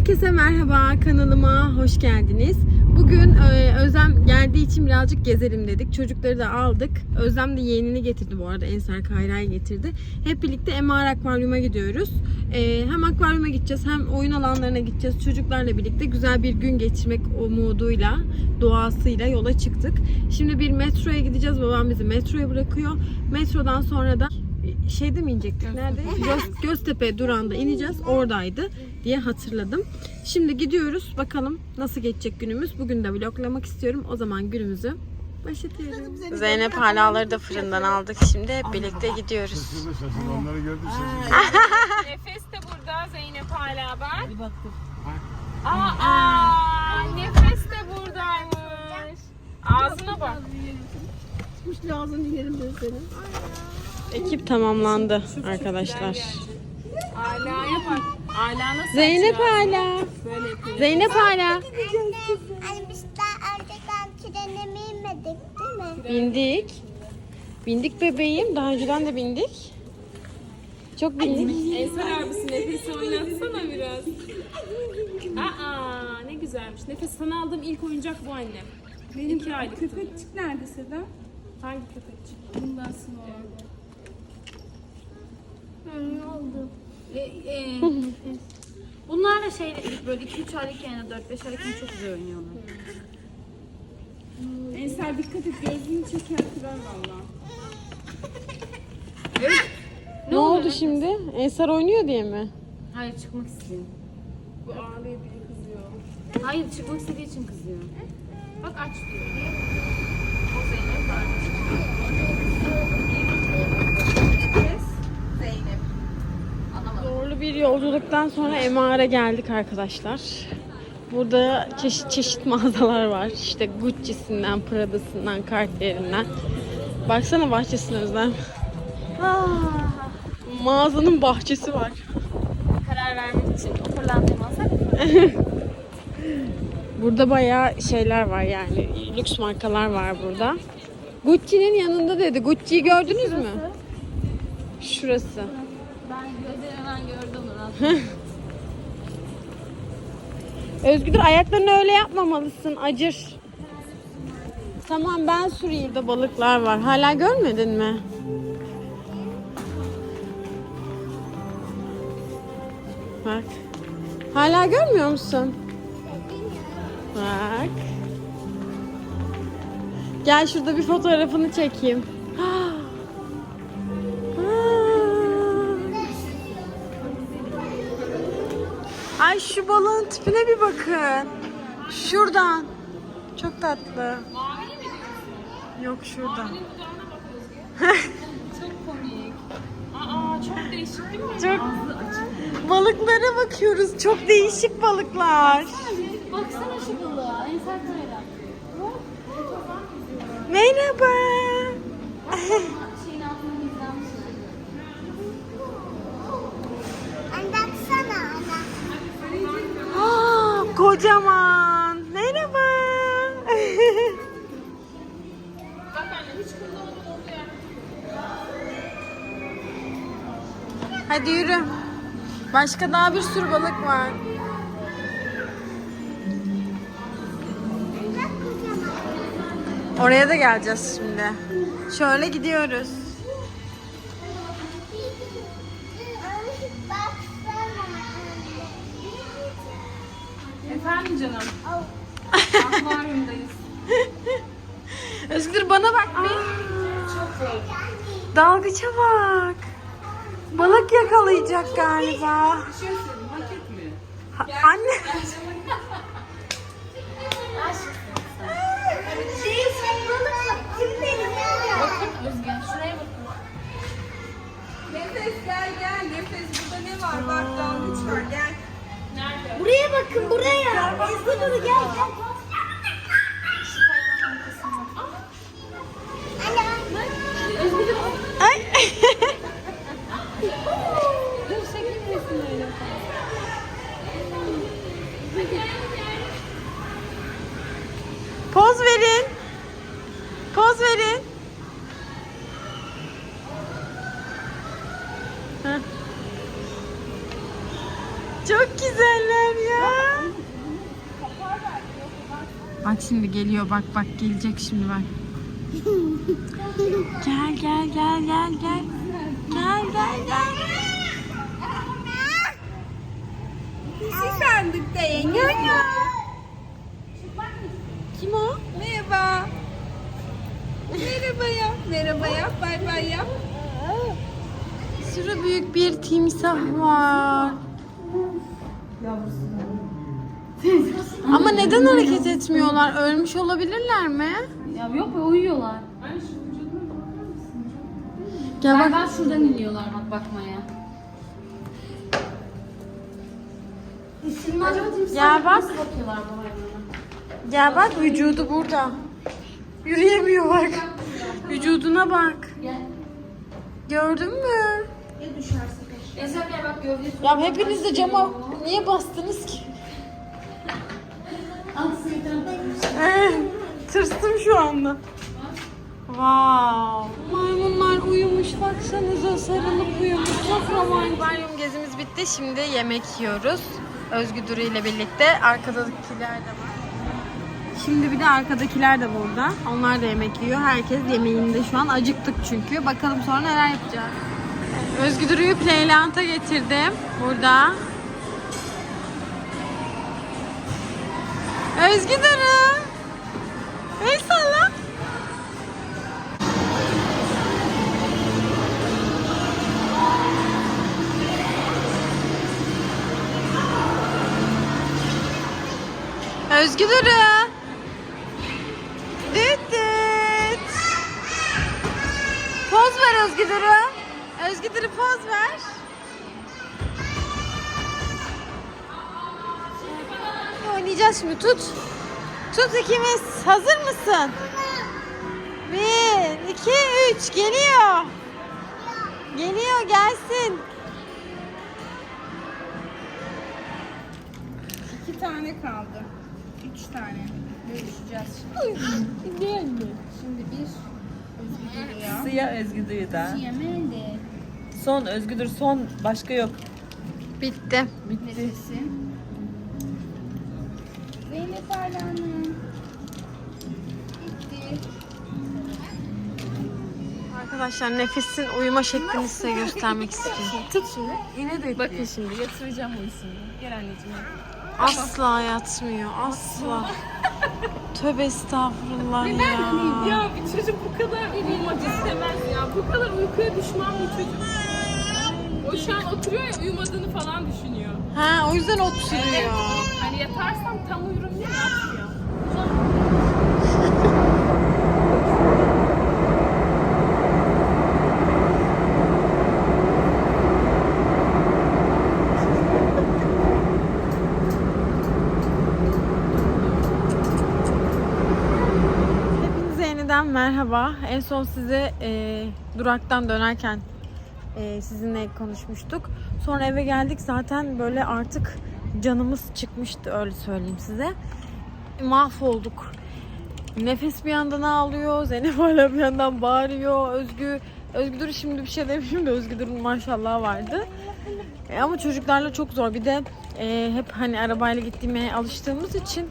Herkese merhaba kanalıma hoş geldiniz. Bugün e, Özlem geldiği için birazcık gezelim dedik. Çocukları da aldık. Özlem de yeğenini getirdi bu arada. Ensar Kayra'yı getirdi. Hep birlikte MR Akvaryum'a gidiyoruz. E, hem akvaryuma gideceğiz hem oyun alanlarına gideceğiz. Çocuklarla birlikte güzel bir gün geçirmek umuduyla, doğasıyla yola çıktık. Şimdi bir metroya gideceğiz. Babam bizi metroya bırakıyor. Metrodan sonra da şeyde mi inecektik? Nerede? Göz, Göztepe durağında ineceğiz. Oradaydı diye hatırladım. Şimdi gidiyoruz. Bakalım nasıl geçecek günümüz. Bugün de vloglamak istiyorum. O zaman günümüzü başlatıyorum. Zeynep halaları da fırından aldık. Şimdi hep birlikte gidiyoruz. Onları gördüm. Nefes de burada Zeynep hala bak. Aa, nefes de buradaymış. Ağzına bak. Ekip tamamlandı arkadaşlar. Ala'ya bak. Ala nasıl Zeynep hala. Böyle yapıyor. Zeynep hala. Anne, hani biz daha önceden trene binmedik değil mi? Bindik. Bindik bebeğim. Daha önceden de bindik. Çok bindik. Ensar abisi nefesi oynatsana biraz. Aa ne güzelmiş. Nefes sana aldığım ilk oyuncak bu annem. Benim İki aylık. Köpekçik nerede Seda? Hangi köpekçik? Bundan sonra. Ne oldu? E, e, bunlar da şey böyle 2-3 aylıkken ya da 4-5 aylıkken çok güzel oynuyorlar. Ensar dikkat et gözünü çeker kırar valla. Ne oldu şimdi? Ensar oynuyor diye mi? Hayır çıkmak istiyor. Bu ağlıyor diye kızıyor. Hayır çıkmak istediği için kızıyor. Bak aç diyor. Bir yolculuktan sonra MR'a geldik arkadaşlar. Burada çeşit çeşit mağazalar var. İşte Gucci'sinden, Prada'sından, Cartier'inden. Baksana bahçesine Özlem. Mağazanın bahçesi var. Karar vermek için fırlandığım alsak Burada bayağı şeyler var yani. Lüks markalar var burada. Gucci'nin yanında dedi. Gucci'yi gördünüz mü? Şurası. Ben onu. Özgür ayaklarını öyle yapmamalısın. Acır. Tamam ben süreyim. Burada balıklar var. Hala görmedin mi? Bak. Hala görmüyor musun? Bak. Gel şurada bir fotoğrafını çekeyim. Ah. Ay şu balığın tipine bir bakın. Şuradan. Çok tatlı. Yok şurada. Çok komik. Aa çok değişik değil mi? Çok balıklara bakıyoruz. Çok değişik balıklar. Baksana şu balığa. Ensar. Merhaba. Şeyin altında gizlenmiş. Anne baksana ana. Aa, kocaman. Merhaba. Bak anne. Hadi yürü. Başka daha bir sürü balık var. Oraya da geleceğiz şimdi. Şöyle gidiyoruz. Efendim canım. Akvaryumdayız. Özgür bana bak bir. Dalgıça bak. Balık yakalayacak galiba. Bir şey söyleyeyim maket mi? Ha- anne. Şimdi geliyor bak bak gelecek şimdi bak. Gel gel gel gel gel. Gel gel gel. Pisi sandıkta yenge. Kim o? Merhaba. Merhaba yap. Merhaba yap. Bay bay yap. Sürü büyük bir timsah var. Ama neden hareket etmiyorlar? Ölmüş olabilirler mi? Ya yok be uyuyorlar. Gel bak. Galiba şuradan iniyorlar bak bakmaya. Timsah Gel bak. nasıl bakıyorlar bu hayvana? Gel bak vücudu burada. Yürüyemiyor bak. Vücuduna bak. Gel. Gördün mü? Esra gel bak gövdesi. Ya hepiniz de cama niye bastınız ki? Sıyırtan. Tırstım şu anda. Wow. Maymunlar uyumuş baksanıza sarılıp uyumuş. Çok romantik. Akvaryum gezimiz bitti. Şimdi yemek yiyoruz. Özgü Duru ile birlikte. Arkadakiler de var. Şimdi bir de arkadakiler de burada. Onlar da yemek yiyor. Herkes yemeğinde şu an. Acıktık çünkü. Bakalım sonra neler yapacağız. Özgü Duru'yu Playland'a getirdim. Burada. Özgü Duru. El salla. Özgü Duru. Oynayacağız şimdi tut. Tut ikimiz. Hazır mısın? Bir, iki, üç. Geliyor. Geliyor gelsin. İki tane kaldı. Üç tane. Görüşeceğiz şimdi. Şimdi bir özgür duruyor. Siyah Özgüdür'ü de. Yemedi. Son Özgüdür son başka yok. Bitti. Nefesi. Zeynep Arlan'ın. Bitti. Arkadaşlar nefesin uyuma şeklini size göstermek istiyorum. Tut şimdi. Yine de bakın şimdi yatıracağım uyusun. Gel anneciğim. Asla yatmıyor. Asla. Tövbe estağfurullah ya. Ya bir çocuk bu kadar uyumak istemez ya. Bu kadar uykuya düşman bir çocuk. O şu an oturuyor ya uyumadığını falan düşünüyor. Ha o yüzden oturuyor. Hani yatarsam tam uyurum merhaba. En son size e, duraktan dönerken e, sizinle konuşmuştuk. Sonra eve geldik zaten böyle artık canımız çıkmıştı öyle söyleyeyim size. Mahvolduk. Nefes bir yandan ağlıyor, Zeynep hala bir yandan bağırıyor. Özgü, Özgü Duru şimdi bir şey demeyeyim de Özgü Duru'nun maşallah vardı. E, ama çocuklarla çok zor. Bir de e, hep hani arabayla gittiğime alıştığımız için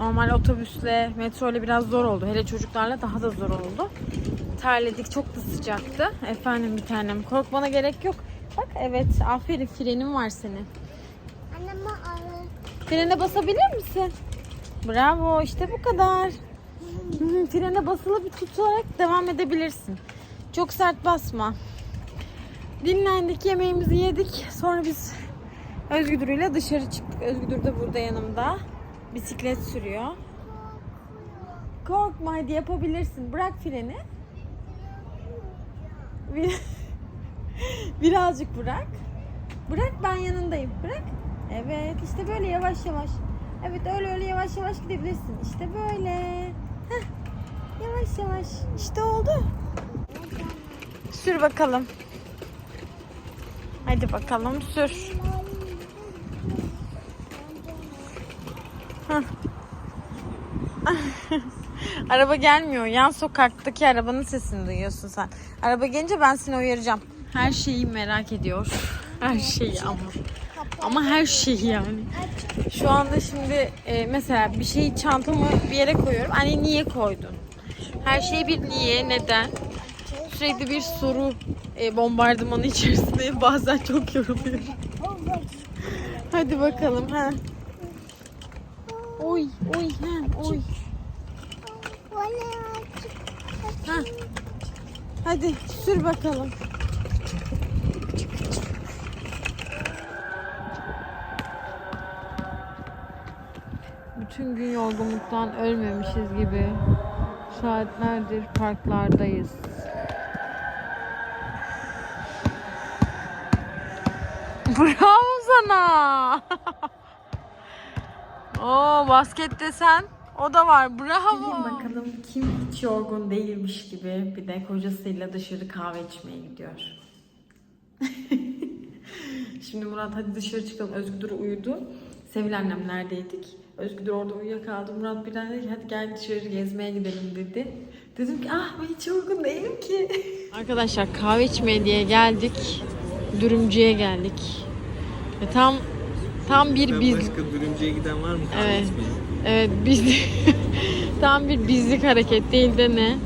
normal otobüsle, metro biraz zor oldu. Hele çocuklarla daha da zor oldu. Terledik, çok da sıcaktı. Efendim bir tanem, korkmana gerek yok. Bak evet, aferin frenin var senin. Anneme alır. Frene basabilir misin? Bravo, işte bu kadar. Frene basılı bir tutarak devam edebilirsin. Çok sert basma. Dinlendik, yemeğimizi yedik. Sonra biz Özgüdür ile dışarı çıktık. Özgüdür de burada yanımda. Bisiklet sürüyor. Korkma hadi yapabilirsin. Bırak freni. Bir- Birazcık bırak. Bırak ben yanındayım. Bırak. Evet işte böyle yavaş yavaş. Evet öyle öyle yavaş yavaş gidebilirsin. İşte böyle. Heh. Yavaş yavaş. İşte oldu. Sür bakalım. Hadi bakalım sür. Araba gelmiyor. Yan sokaktaki arabanın sesini duyuyorsun sen. Araba gelince ben seni uyaracağım. Her şeyi merak ediyor. Her şeyi ama. Ama her şeyi yani. Şu anda şimdi e, mesela bir şeyi çantamı bir yere koyuyorum. Anne niye koydun? Her şey bir niye, neden? Sürekli bir soru e, bombardımanı içerisinde bazen çok yoruluyorum. Hadi bakalım ha. Oy, oy, ha, oy. Ha. Hadi sür bakalım. Bütün gün yorgunluktan ölmemişiz gibi saatlerdir parklardayız. Bravo sana. Oo basket desen o da var. Bravo. bakalım kim hiç yorgun değilmiş gibi bir de kocasıyla dışarı kahve içmeye gidiyor. Şimdi Murat hadi dışarı çıkalım. Özgür uyudu. Sevil annemlerdeydik. Özgür orada uyuyakaldı. Murat birden dedi ki hadi gel dışarı gezmeye gidelim dedi. Dedim ki ah ben hiç yorgun değilim ki. Arkadaşlar kahve içmeye diye geldik. Dürümcüye geldik. Ve tam tam bir biz Başka dürümcüye giden var mı? Evet. Evet biz tam bir bizlik hareket değil de ne?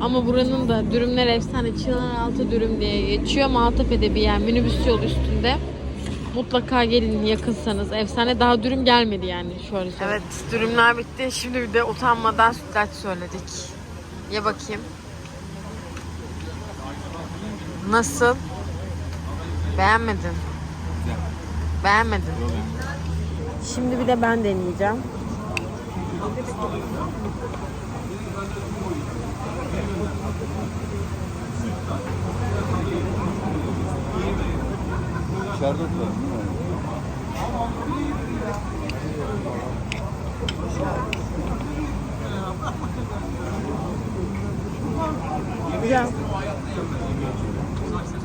Ama buranın da dürümler efsane. Çınaraltı dürüm diye geçiyor. Maltepe'de bir yer. Minibüs yolu üstünde. Mutlaka gelin yakınsanız. Efsane. Daha dürüm gelmedi yani. Şöyle söyleyeyim. Evet dürümler bitti. Şimdi bir de utanmadan sütlaç söyledik. Ye bakayım. Nasıl? Beğenmedin? Beğenmedin. Şimdi bir de ben deneyeceğim. İçeride oturalım.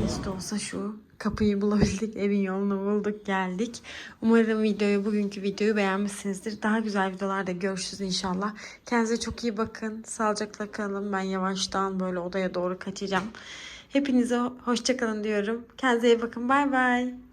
İşte olsa şu kapıyı bulabildik, evin yolunu bulduk, geldik. Umarım videoyu, bugünkü videoyu beğenmişsinizdir. Daha güzel videolarda görüşürüz inşallah. Kendinize çok iyi bakın. Sağlıcakla kalın. Ben yavaştan böyle odaya doğru kaçacağım. Hepinize hoşçakalın diyorum. Kendinize iyi bakın. Bay bay.